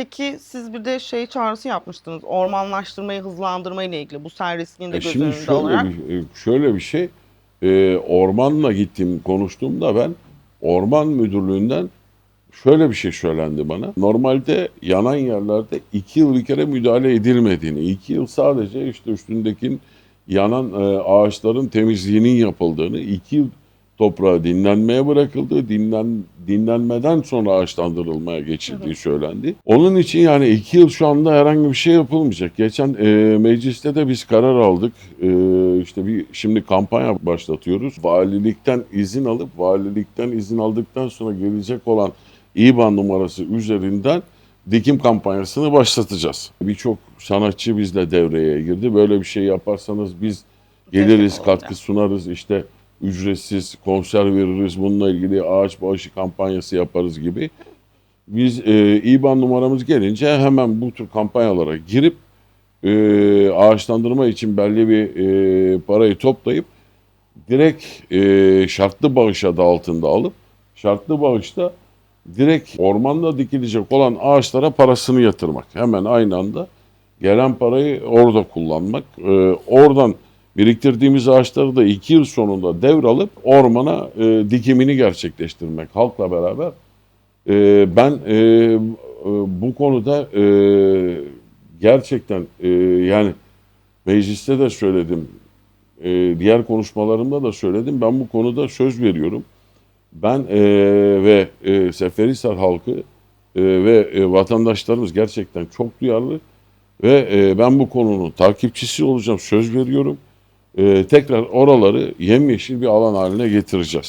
Peki siz bir de şey çağrısı yapmıştınız. Ormanlaştırmayı hızlandırma ile ilgili bu sel riskini de E göz şimdi önünde şöyle alarak. bir, e, şöyle bir şey. E, ormanla gittim konuştuğumda ben orman müdürlüğünden şöyle bir şey söylendi bana. Normalde yanan yerlerde iki yıl bir kere müdahale edilmediğini, iki yıl sadece işte üstündeki yanan e, ağaçların temizliğinin yapıldığını, iki yıl toprağa dinlenmeye bırakıldığı, dinlen, dinlenmeden sonra ağaçlandırılmaya geçildiği söylendi. Onun için yani iki yıl şu anda herhangi bir şey yapılmayacak. Geçen e, mecliste de biz karar aldık. E, işte bir şimdi kampanya başlatıyoruz. Valilikten izin alıp valilikten izin aldıktan sonra gelecek olan İBAN numarası üzerinden dikim kampanyasını başlatacağız. Birçok sanatçı bizle devreye girdi. Böyle bir şey yaparsanız biz geliriz, katkı sunarız. İşte ücretsiz konser veririz. Bununla ilgili ağaç bağışı kampanyası yaparız gibi. Biz e, İBAN numaramız gelince hemen bu tür kampanyalara girip e, ağaçlandırma için belli bir e, parayı toplayıp direkt e, şartlı bağış adı altında alıp şartlı bağışta direkt ormanda dikilecek olan ağaçlara parasını yatırmak. Hemen aynı anda gelen parayı orada kullanmak. E, oradan biriktirdiğimiz ağaçları da iki yıl sonunda devralıp ormana e, dikimini gerçekleştirmek halkla beraber. E, ben e, e, bu konuda e, gerçekten e, yani mecliste de söyledim, e, diğer konuşmalarımda da söyledim. Ben bu konuda söz veriyorum. Ben e, ve e, Seferihisar halkı e, ve e, vatandaşlarımız gerçekten çok duyarlı ve e, ben bu konunun takipçisi olacağım söz veriyorum. E, tekrar oraları yemyeşil bir alan haline getireceğiz.